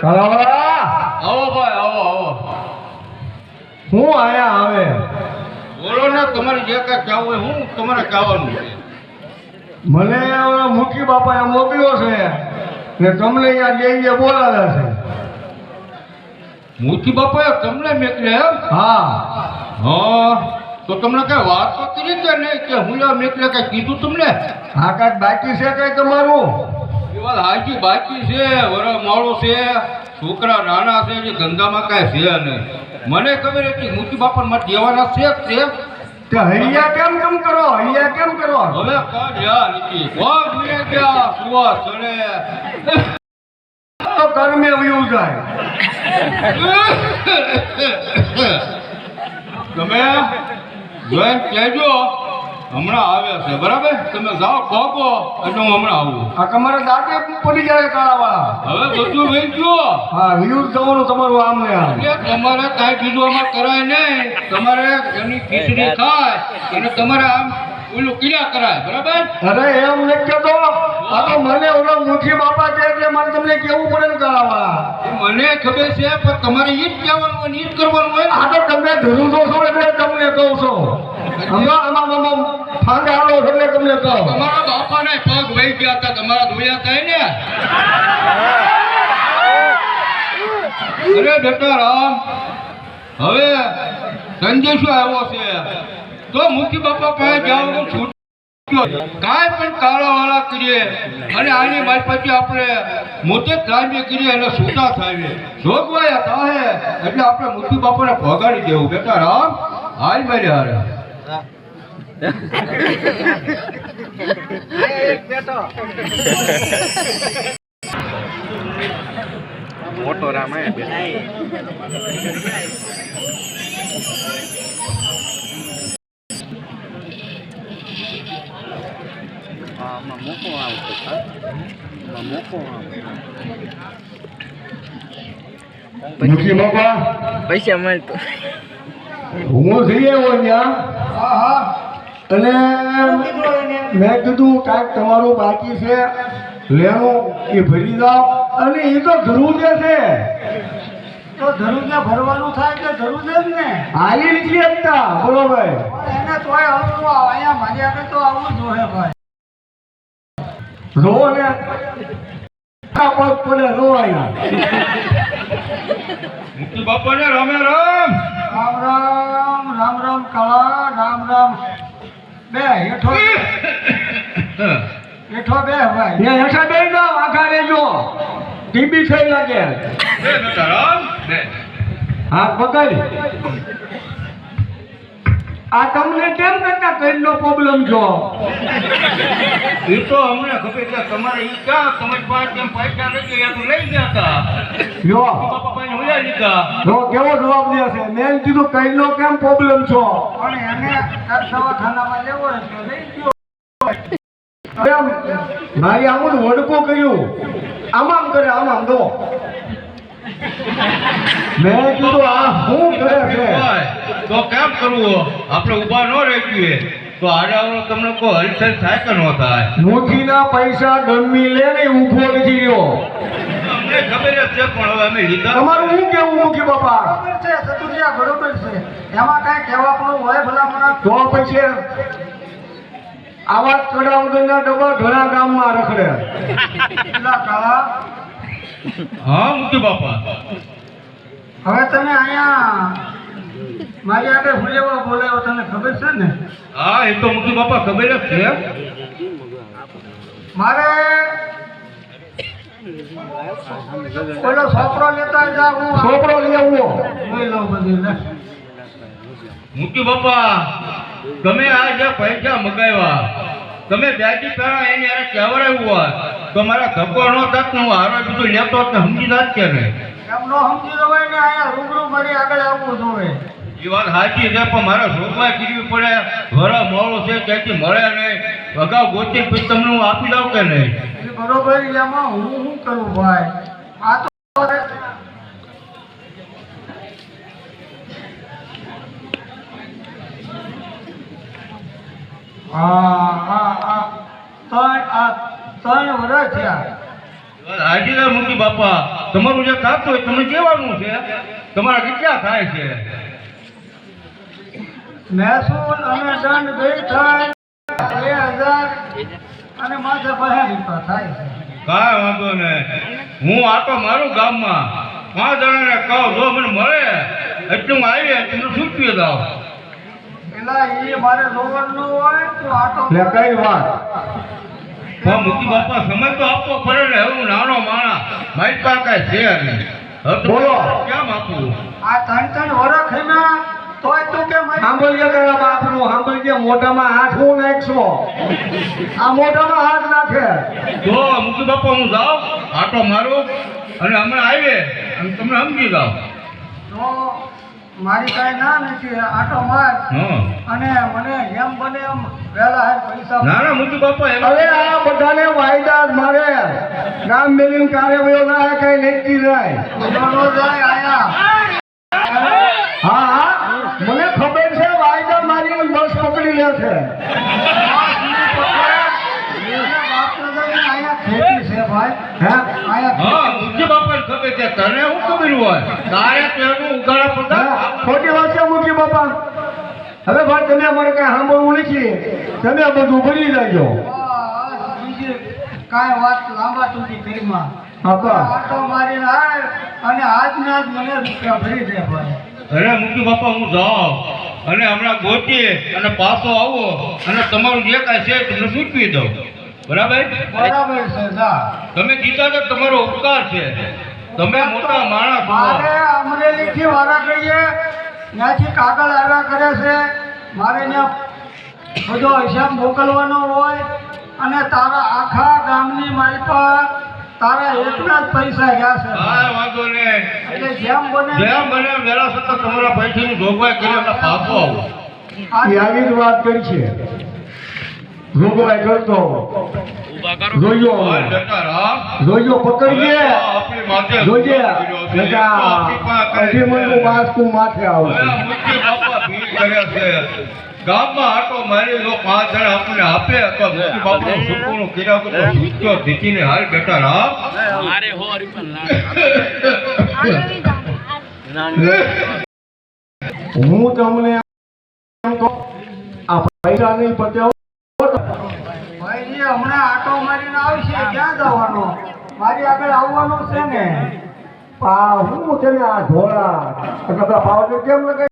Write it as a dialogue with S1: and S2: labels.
S1: કલાવડા
S2: આવો ભાઈ આવો આવો.
S1: હું આયા આવે?
S2: બોલો ને તમારે જે કાંઈ કહેવું હોય હું તમારે કહેવાનું છે.
S1: મને મુખી બાપાએ મોકલ્યો છે ને તમને અહીંયા દેવીએ બોલાવ્યા છે.
S2: મૂર્તિ બાપાએ તમને મેકલે એમ?
S1: હા.
S2: હા તો તમને કઈ વાત તો કરી કે નહીં કે હું મેકલે કઈ કીધું તમને?
S1: હા કાંઈક બાકી છે કઈ તમારું?
S2: વાત હાજી બાકી છે વરા મોડું છે છોકરા નાના છે જે ધંધામાં કાંઈ છે નહીં. મને ખબર હતી મૂર્તિ બાપા મારે દેવાના છે જ છે.
S1: હૈયા કેમ કેમ કરો? હૈયા કેમ કરો?
S2: હવે કાઢ યા નીતિ કોણ ભૂલે ગયા સુવા સરે
S1: તો કર્મે વયું જાય.
S2: તમે જોઈન કહેજો. હમણાં આવે છે બરાબર? તમે જાઓ કોકો એટલે હું હમણાં આવું.
S1: આ તમારા દાંતે પડી જાય કાળાવાળા.
S2: હવે બધું વેચ્યો
S1: હા વિરુદ્ધ જવાનું તમારું આમ ને
S2: એટલે તમારે કાંઈ બીજું કરાય નહીં. તમારે એની ખીચડી ખાય અને તમારે આમ ઓલું ક્રિયા કરાય બરાબર?
S1: અરે એમ નથી કહેતો આ તો મને ઓલો મુખી બાપા છે એટલે મારે તમને કેવું પડે ને કાળાવાળા?
S2: એ મને ખબર છે પણ તમારે ઈ જ કહેવાનું હોય ને ઈ જ કરવાનું હોય ને.
S1: આ તો તમને ધરું છો છો એટલે તમને કહું છું. હમણાં આમાં
S2: તો મુખી બાપા પાસે પણ કાળાવાળા કરીએ અને આની મારી પછી આપણે મોટે થાય કરીએ અને છૂટા થાય જોગવાયા થાય એટલે આપણે મુખી બાપાને ભગાડી દેવું. બેટા રામ હાલ મારી હારે.
S3: મોટો રામ આમાં મોકો આવતો આમાં મૂકો
S1: મુખી બાપા
S3: પૈસા મળતો
S1: હું જઈ આવ્યો ત્યાં અને મેં કીધું કાંઈક તમારું બાકી છે. લેવું એ ભરી જાઓ. અને એ તો ધરું જે છે.
S4: તો ધરુજને ભરવાનું થાય કે ધરુજ જ ને?
S1: હાલી નીકળી બોલો ભાઈ
S4: એને તોય આવતું આ- અહીંયા મારી આગળ તો આવવું જોઈએ ભાઈ.
S1: રો ને. આ પગ પડે રો
S2: મુખી બાપાને રમે રામ.
S4: રામ રામ રામ રામ કાળા રામ રામ. બે હેઠો હેઠો બે ભાઈ.
S1: ત્યાં હેઠા બે જાઓ આખા રેજો ટીબી થઈ લાગે.
S2: બે રામ. બે.
S1: હા પકડ. આ તમને કેમ કરતા કઈનો પ્રોબ્લેમ જો
S2: એ તો અમને ખબર છે તમારે ઈ ક્યાં તમારી પાસે કેમ પૈસા નથી ગયા તો લઈ ગયા હતા લીધા
S1: જો કેવો જવાબ દે છે? મેં કીધું કઈનો કેમ પ્રોબ્લેમ છો?
S4: પણ એને આ દવાખાનામાં લેવો હોય લઈ ગયો.
S1: કેમ? મારી આવું વડકો કર્યું. આમાં કરે આમાં દો મેં કીધું આ શું કરે છે?
S2: તો કેમ કરવું આપણે ઊભા ન રહી તો આડે તમને કોઈ હલચલ થાય કે ન થાય?
S1: મુખીના પૈસા ગમી લે ને ઊભો નથી રહ્યો
S2: અમને ખબર છે પણ હવે અમે લીધા
S1: તમારું શું કેવું મૂકી બાપા?
S4: છે ચતુર્યા બરોબર છે. એમાં કાંઈ પણ હોય ભલા
S1: તો પછી આવા કડા વગરના ડબ્બા ઘણા ગામમાં રખડે.
S4: કાળા.
S2: હા મુખી બાપા?
S4: હવે તમે અહીંયા મારી આગળ ભૂલેવા બોલાવો તને ખબર છે ને?
S2: હા એ તો મૂકી બાપા ખબર જ છે.
S4: મારે ઓલો છોકરો લેતા જા હું
S1: છોકરો લેવો
S4: જોઈ લઉં બધું
S2: મુખી બાપા તમે આ જે પૈસા મગાવ્યા તમે બેટી પહેલા એની હારે કહેવડાવ્યું હોય તો મારા ધક્કો ન થાત ને હું હારો બધું લેતો હોત ને સમજી જાત કે નહીં?
S4: એમ ન સમજી જવાય ને અહીંયા રૂબરૂ મારી આગળ આવવું જોઈએ
S2: એ વાત સાચી છે પણ મારે શોધવા કીધવી પડે? ઘરે મોડો છે ત્યાંથી મળે નહીં? અગાઉ ગોતી પછી તમને હું આપી દઉં કે નહીં?
S4: એ બરોબર એમાં હું શું કરું ભાઈ? આ તો હા હા હા. ત્રણ આ ત્રણ વર્ષ થયા.
S2: હાજીરા મૂકી બાપા તમારું જે થતું હોય તમે કહેવાનું છે? તમારા કેટલા થાય છે?
S4: મહેસૂલ અને દંડ બે થાય. બે હજાર અને માથે બહાર રૂપિયા થાય છે.
S2: કાંઈ વાંધો નહીં. હું આટો મારું ગામમાં પાંચ જણાને કહું જો મને મળે એટલું આવી તમને સૂચવી દઉં
S4: પેલા એ મારે જોવાનું હોય તો આટો
S1: લે કઈ વાત?
S2: પણ મૂકી બાપા સમય તો આપવો પડે ને હું નાનો માણા મારી પાસે કાંઈ છે નહીં.
S1: બોલો.
S2: કેમ આપવું
S4: આ ત્રણ ત્રણ વરખ હેના તોય તું કે
S1: સાંભળજે તારા બાપનું સાંભળજે મોઢામાં હાથ હું નાખશો? આ મોઢામાં હાથ નાખે.
S2: જો મૂકી બાપા હું જાઉં આટો મારું અને હમણાં આવીએ અને તમને સમજી જાઉં.
S4: તો મારી કાંઈ ના નથી આટો માર.
S2: હા.
S4: અને મને જેમ બને એમ વહેલા હે પૈસા
S2: ના ના મૂકી બાપા એમ
S1: હવે આ બધાને વાયદા જ મારે. ગામ મેલીન કાર્ય વયો ના કઈ લેતી જાય.
S4: નો જાય આયા
S1: હા હા મને ખબર છે વાયદા મારીને બસ પકડી લે છે
S4: આયા ખેતી છે ભાઈ
S1: હે
S4: આયા
S2: હા મૂકી બાપાને ખબર છે તને શું ખબર હોય તારે તો એનું ઉગાડા
S1: ખોટી વાત છે મૂકી બાપા. હવે ભાઈ તમે અમારે કઈ સાંભળવું નથી. તમે બધું ભરી જાજો.
S4: કાંઈ વાત લાંબા ટૂંકી કરીમાં આટો મારીને અને આજના જ મને રૂપિયા ભરી દે ભાઈ.
S2: અરે મૂકી બાપા હું જાઉં. અને હમણાં ગોતીએ અને પાછો આવો અને તમારું જે કાંઈ છે તમને સૂચવી દઉં. બરાબર?
S4: બરાબર છે
S2: તમે કીધા તો તમારો ઉપકાર છે. તમે મોટા માણસ
S4: મારે અમરેલીથી વારા કરીએ ત્યાંથી કાગળ આવ્યા કરે છે. મારે ત્યાં બધો હિસાબ મોકલવાનો હોય અને તારા આખા ગામની માલપા તારા એકના જ પૈસા ગયા છે.
S2: હા વાંધો નહીં.
S4: એટલે જેમ બને
S2: જેમ બને વહેલા સતત તમારા પૈસાની જોગવાઈ કરી એટલે પાછો આવો.
S1: આવી જ વાત કરી છે. જોગવાઈ કરતો
S2: રામ.
S1: જોયો પકડજે
S2: માથે
S1: જોજે. બેટા બાસ્કુ માથે
S2: મુખ્ય બાપા ભીડ છે. ગામમાં આટો મારી લો પાંચ જણા આપણને આપે તો મોટી બાપાનું સુકૂનું કર્યા તો ભૂખ્યો ધીકીને હાલ બેટા રામ
S1: હું તમને એમ કહું, આ પૈસા નહીં પત્યો
S4: ભાઈ હમણાં આટો મારીને આવશે ક્યાં જવાનો? મારી આગળ આવવાનો છે ને?
S1: આ હું ને આ ઢોળા એટલે પેલા કેમ લગાય